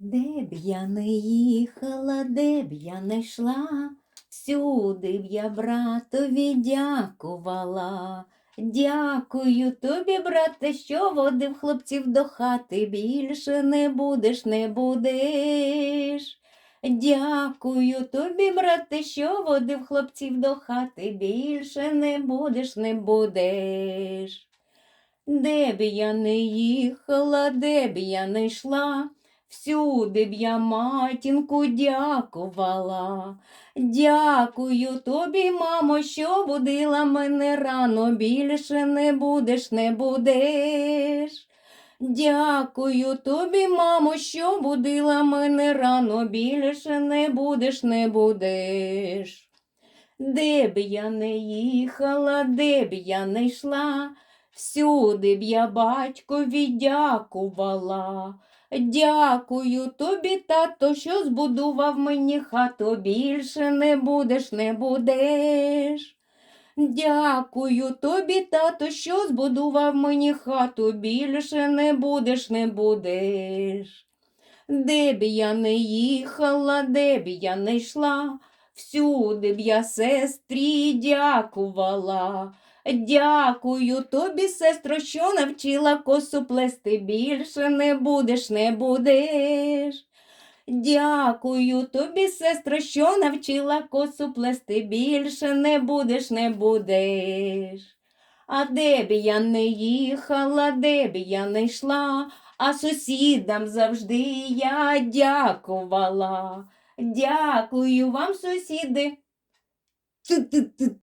Де б я не їхала, де б я не йшла, всюди б я братові дякувала. Дякую тобі, брате, що водив хлопців до хати, більше не будеш, не будеш. Дякую тобі, брате, що водив хлопців до хати, більше не будеш, не будеш. Де б я не їхала, де б я не йшла, всюди б я матінку дякувала. Дякую тобі, мамо, що будила мене рано, більше не будеш, не будеш. Дякую тобі, мамо, що будила мене рано, більше не будеш, не будеш. Де б я не їхала, де б я не йшла, всюди б я батькові дякувала. Дякую тобі, тато, що збудував мені хату, більше не будеш, не будеш. Дякую тобі, тато, що збудував мені хату, більше не будеш, не будеш. Де б я не їхала, де б я не йшла, всюди б я сестрі дякувала. Дякую тобі, сестро, що навчила косу плести, більше не будеш, не будеш. Дякую тобі, сестро, що навчила косу плести, більше не будеш, не будеш. А де б я не їхала, де б я не йшла, а сусідам завжди я дякувала. Дякую вам, сусіди.